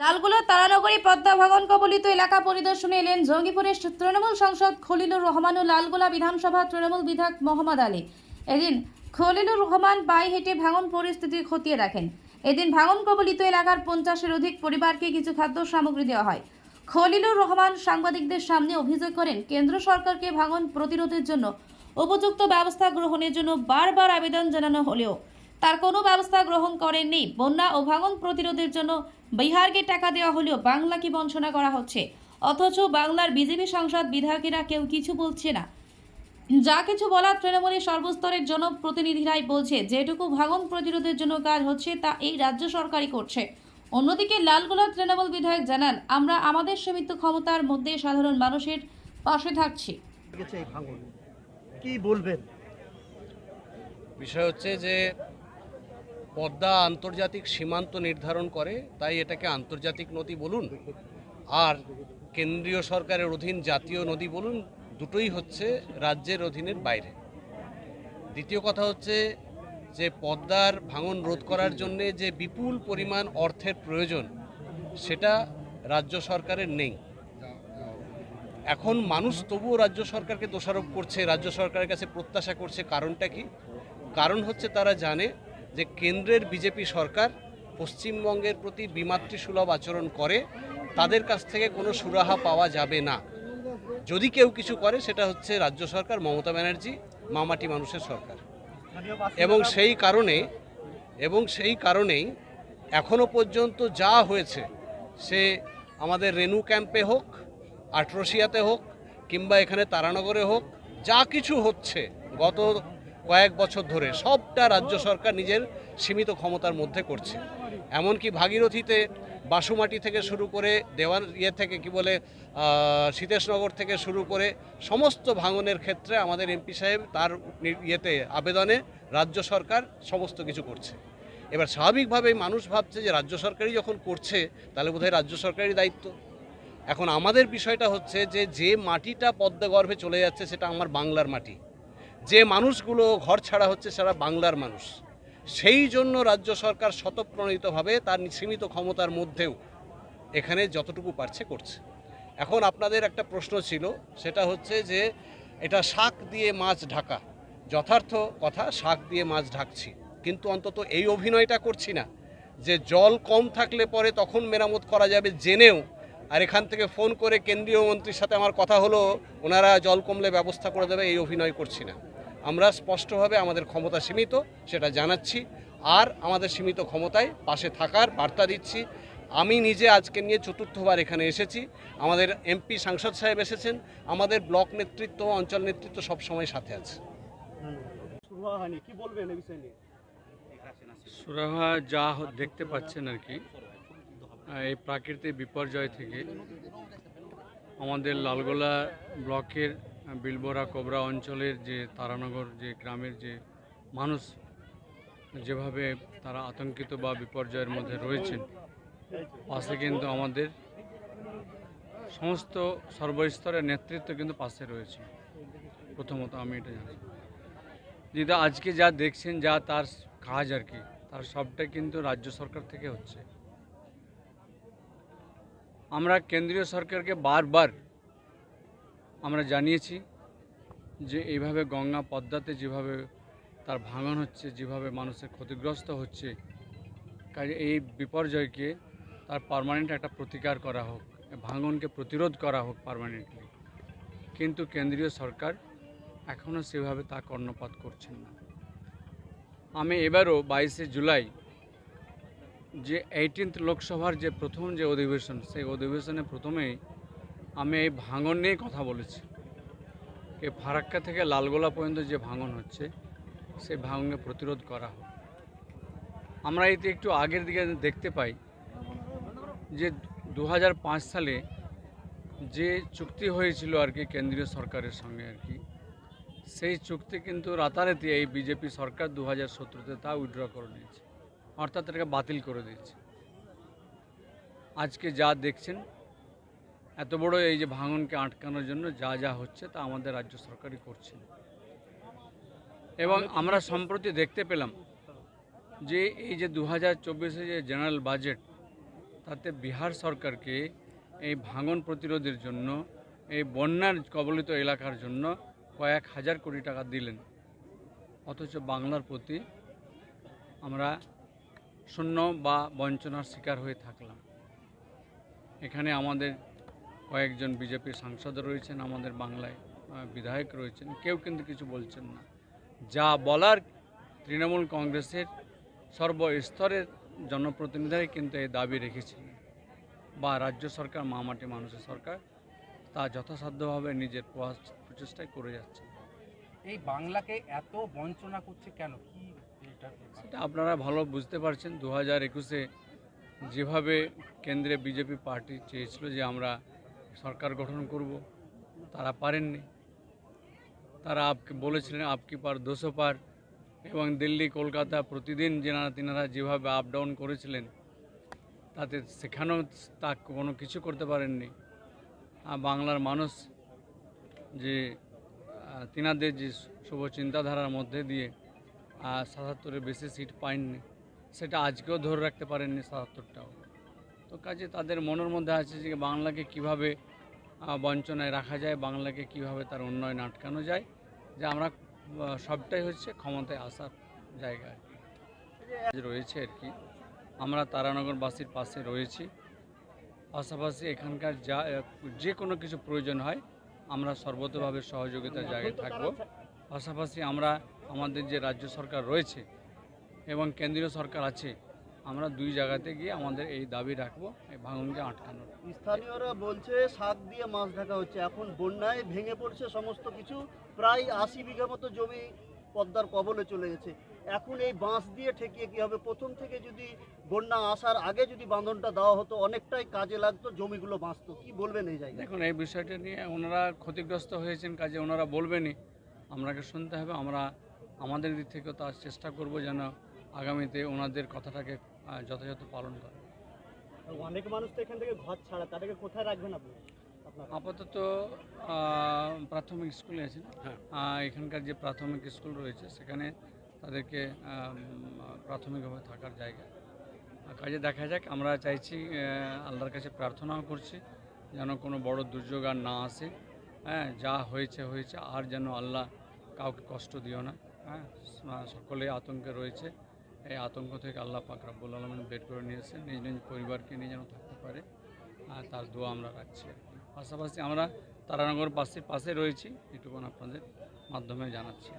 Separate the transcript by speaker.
Speaker 1: লালগুলা তারানগরী পদ্মা ভাঙন কবলিত এলাকা পরিদর্শনে এলেন জঙ্গিপুরের তৃণমূল সাংসদ খলিলুর রহমান ও লালগোলা বিধানসভা তৃণমূল বিধায়ক মোহাম্মদ আলী। এদিন খলিলুর রহমান পায়ে হেঁটে ভাঙন পরিস্থিতি খতিয়ে দেখেন। এদিন ভাঙন কবলিত এলাকার পঞ্চাশের অধিক পরিবারকে কিছু খাদ্য সামগ্রী দেওয়া হয়। খলিলুর রহমান সাংবাদিকদের সামনে অভিযোগ করেন, কেন্দ্র সরকারকে ভাঙন প্রতিরোধের জন্য উপযুক্ত ব্যবস্থা গ্রহণের জন্য বারবার আবেদন জানানো হলেও তার কোনো ব্যবস্থা গ্রহণ করেননি। বন্যা ও ভাঙন প্রতিরোধের জন্য বিহারকে টাকা দেওয়া হলেও বাংলাকে বঞ্চনা করা হচ্ছে। অথচ বাংলার বিজেপি সাংসদ বিধায়কেরা কেউ কিছু বলছে না। যা কিছু বলা তৃণমূলের সর্বস্তরের জনপ্রতিনিধিরাই বলছে যেটুকু ভাঙন প্রতিরোধের জন্য কাজ হচ্ছে তা এই রাজ্য সরকারই করছে। অন্যদিকে লালগোলা তৃণমূল বিধায়ক জানান আমরা আমাদের সীমিত ক্ষমতার মধ্যে সাধারণ মানুষের পাশে থাকছি।
Speaker 2: কি বলবেন?
Speaker 3: বিষয় হচ্ছে যে পদ্মা আন্তর্জাতিক সীমান্ত নির্ধারণ করে, তাই এটাকে আন্তর্জাতিক নদী বলুন। আর কেন্দ্রীয় সরকারের অধীন জাতীয় নদী বলুন, দুটোই হচ্ছে রাজ্যের অধীনের বাইরে। দ্বিতীয় কথা হচ্ছে যে পদ্মার ভাঙন রোধ করার জন্যে যে বিপুল পরিমাণ অর্থের প্রয়োজন, সেটা রাজ্য সরকারের নেই। এখন মানুষ তবুও রাজ্য সরকারকে দোষারোপ করছে, রাজ্য সরকারের কাছে প্রত্যাশা করছে, কারণটা কি? কারণ হচ্ছে তারা জানে যে কেন্দ্রের বিজেপি সরকার পশ্চিমবঙ্গের প্রতি বিমাতৃসুলভ আচরণ করে, তাদের কাছ থেকে কোনো সুরাহা পাওয়া যাবে না। যদি কেউ কিছু করে, সেটা হচ্ছে রাজ্য সরকার, মমতা ব্যানার্জি, মামাটি মানুষের সরকার। এবং সেই কারণে, এবং সেই কারণেই এখনও পর্যন্ত যা হয়েছে, সে আমাদের রেনু ক্যাম্পে হোক, আটরসিয়াতে হোক, কিংবা এখানে তারানগরে হোক, যা কিছু হচ্ছে, গত কয়েক বছর ধরে সবটা রাজ্য সরকার নিজের সীমিত ক্ষমতার মধ্যে করছে। এমনকি ভাগীরথীতে বাসুমাটি থেকে শুরু করে দেওয়ান ইয়ে থেকে কি বলে সীতেশনগর থেকে শুরু করে সমস্ত ভাঙনের ক্ষেত্রে আমাদের এমপি সাহেব তার ইয়েতে, আবেদনে রাজ্য সরকার সমস্ত কিছু করছে। এবার স্বাভাবিকভাবেই মানুষ ভাবছে যে রাজ্য সরকারই যখন করছে, তাহলে বোধহয় রাজ্য সরকারই দায়িত্ব। এখন আমাদের বিষয়টা হচ্ছে যে যে মাটিটা পদ্মা গর্ভে চলে যাচ্ছে সেটা আমার বাংলার মাটি। যে মানুষগুলো ঘর ছাড়া হচ্ছে সেটা বাংলার মানুষ, সেই জন্য রাজ্য সরকার শতপ্রণীতভাবে তার সীমিত ক্ষমতার মধ্যেও এখানে যতটুকু পারছে করছে। এখন আপনাদের একটা প্রশ্ন ছিল, সেটা হচ্ছে যে এটা শাক দিয়ে মাছ ঢাকা, যথার্থ কথা শাক দিয়ে মাছ ঢাকছি, কিন্তু অন্তত এই অভিনয়টা করছি না, যে জল কম থাকলে পরে তখন মেরামত করা যাবে জেনেও, আর এখান থেকে ফোন করে কেন্দ্রীয় মন্ত্রীর সাথে আমার কথা হলো, ওনারা জল কমলে ব্যবস্থা করে দেবে এই অভিনয় করছি না। আমরা স্পষ্টভাবে আমাদের ক্ষমতা সীমিত সেটা জানাচ্ছি। আর আমাদের সীমিত ক্ষমতায় পাশে থাকার বার্তা দিচ্ছি। আমি নিজে আজকে নিয়ে চতুর্থবার এখানে এসেছি। আমাদের এমপি সাংসদ সাহেব এসেছেন। আমাদের ব্লক নেতৃত্ব অঞ্চল নেতৃত্ব সবসময় সাথে আছে।
Speaker 4: সুরাহা যা দেখতে পাচ্ছেন আর কি এই প্রাকৃতিক বিপর্যয় থেকে আমাদের লালগোলা ব্লকের বিলবোরা কোবরা অঞ্চলের যে তারানগর, যে গ্রামের যে মানুষ যেভাবে তারা আতঙ্কিত বা বিপর্যয়ের মধ্যে রয়েছেন, পাশে কিন্তু আমাদের সমস্ত সর্বস্তরের নেতৃত্ব কিন্তু পাশে রয়েছে। প্রথমত আমি এটা জানি। যেটা আজকে যা দেখছেন, যা তার কাজ আর কি, তার সবটা কিন্তু রাজ্য সরকার থেকে হচ্ছে। আমরা কেন্দ্রীয় সরকারকে বারবার আমরা জানিয়েছি যে এইভাবে গঙ্গা পদ্মাতে যেভাবে তার ভাঙন হচ্ছে, যেভাবে মানুষের ক্ষতিগ্রস্ত হচ্ছে, কাজে এই বিপর্যয়কে তার পার্মানেন্ট একটা প্রতিকার করা হোক, ভাঙনকে প্রতিরোধ করা হোক পার্মানেন্টলি কিন্তু কেন্দ্রীয় সরকার এখনও সেভাবে তা কর্ণপাত করছেন না। আমি এবারও বাইশে জুলাই যে এইটিন্থ লোকসভার যে প্রথম যে অধিবেশন, সেই অধিবেশনে প্রথমেই আমি এই ভাঙন নিয়ে কথা বলেছি। এই ফারাক্কা থেকে লালগোলা পর্যন্ত যে ভাঙন হচ্ছে সেই ভাঙনকে প্রতিরোধ করা হোক। আমরা এতে একটু আগের দিকে দেখতে পাই যে দু হাজার পাঁচ সালে যে চুক্তি হয়েছিল আর কি কেন্দ্রীয় সরকারের সঙ্গে আর কি, সেই চুক্তি কিন্তু রাতারাতি এই বিজেপি সরকার দু হাজার সতেরোতে তা উইথড্র করে নিয়েছে। অর্থাৎ এটাকে বাতিল করে দিয়েছে। আজকে যা দেখছেন এত বড় এই যে ভাঙনকে আটকানোর জন্য যা যা হচ্ছে তা আমাদের রাজ্য সরকারই করছে এবং আমরা সম্প্রতি দেখতে পেলাম যে এই যে দু হাজার চব্বিশে যে জেনারেল বাজেট তাতে বিহার সরকারকে এই ভাঙন প্রতিরোধের জন্য এই বন্যার কবলিত এলাকার জন্য কয়েক হাজার কোটি টাকা দিলেন। অথচ বাংলার প্রতি আমরা শূন্য বা বঞ্চনার শিকার হয়ে থাকলাম। এখানে আমাদের কয়েকজন বিজেপি সাংসদ রয়েছেন আমাদের বাংলায় বিধায়ক রয়েছেন। কেউ কিন্তু কিছু বলছেন না। যা বলার তৃণমূল কংগ্রেসের সর্বস্তরের জনপ্রতিনিধিরাই কিন্তু এই দাবি রেখেছিলেন বা রাজ্য সরকার মামাটি মানুষের সরকার তা যথাসাধ্যভাবে নিজের প্রচেষ্টায় করে যাচ্ছে।
Speaker 5: এই বাংলাকে এত বঞ্চনা করছে কেন? কি
Speaker 4: সেটা আপনারা ভালো বুঝতে পারছেন। দু হাজার একুশে যেভাবে কেন্দ্রে বিজেপি পার্টি চেয়েছিল যে আমরা সরকার গঠন করব। তারা পারেননি। তারা আপকে বলেছিলেন, আপকি পার দুশো পার এবং দিল্লি, কলকাতা প্রতিদিন যেনারা তিনারা যেভাবে আপ ডাউন করেছিলেন, তাতে সেখানেও তা কোনো কিছু করতে পারেননি। আর বাংলার মানুষ যে তিনাদের যে শুভ চিন্তাধারার মধ্যে দিয়ে সাতাত্তরের বেশি সিট পায়নি। সেটা আজকেও ধরে রাখতে পারেননি সাতাত্তরটাও। তো কাজে তাদের মনের মধ্যে আছে যে, বাংলাকে কীভাবে বঞ্চনায় রাখা যায়, বাংলাকে কীভাবে তার উন্নয়ন আটকানো যায়, যে আমরা সবটাই হচ্ছে ক্ষমতায় আসার জায়গা। রয়েছে আর কি। আমরা তারানগরবাসীর পাশে রয়েছি। পাশাপাশি এখানকার যা, যে কোনো কিছু প্রয়োজন হয়, আমরা সর্বতভাবে সহযোগিতার জায়গায় থাকব। পাশাপাশি আমরা আমাদের যে রাজ্য সরকার রয়েছে এবং কেন্দ্রীয় সরকার আছে আমরা দুই জায়গাতে গিয়ে আমাদের এই দাবি রাখব এই ভাঙনকে আটকানোর।
Speaker 2: স্থানীয়রা বলছে শাক দিয়ে মাছ ঢাকা হচ্ছে। এখন বন্যায় ভেঙে পড়ছে সমস্ত কিছু। প্রায় আশি বিঘা মতো জমি পদ্মার কবলে চলে গেছে। এখন এই বাঁশ দিয়ে ঠেকিয়ে কি হবে? প্রথম থেকে যদি বন্যা আসার আগে যদি বাঁধনটা দেওয়া হতো অনেকটাই কাজে লাগতো জমিগুলো বাঁচতো। কি বলবেন এই জায়গায়?
Speaker 4: দেখুন এই বিষয়টা নিয়ে ওনারা ক্ষতিগ্রস্ত হয়েছেন কাজে ওনারা বলবেনই। আমরাকে শুনতে হবে আমরা আমাদের দিক থেকেও তার চেষ্টা করব যেন আগামীতে ওনাদের কথাটাকে যথাযথ পালন করে।
Speaker 2: অনেক মানুষ তো এখান থেকে ঘর ছাড়া তাদেরকে কোথায় রাখবেন আপনি?
Speaker 4: আপাতত প্রাথমিক স্কুলে আছে
Speaker 3: হ্যাঁ।
Speaker 4: এখানকার যে প্রাথমিক স্কুল রয়েছে সেখানে তাদেরকে প্রাথমিকভাবে থাকার জায়গা। কাজে দেখা যাক আমরা চাইছি আল্লাহর কাছে প্রার্থনাও করছি যেন কোনো বড় দুর্যোগ আর না আসে। হ্যাঁ যা হয়েছে হয়েছে আর যেন আল্লাহ কাউকে কষ্ট দিও না। হ্যাঁ সকলে আতঙ্কে রয়েছে। এই আতঙ্ক থেকে আল্লাহ পাক রাব্বুল আলমিন বের করে নিয়েছে নিজ নিজ পরিবারকে নিয়ে যেন থাকতে পারে। আর তার দোয়া আমরা রাখছি পাশাপাশি আমরা তারানগর বাসের পাশে রয়েছি। এটুকুন আপনাদের মাধ্যমে জানাচ্ছি।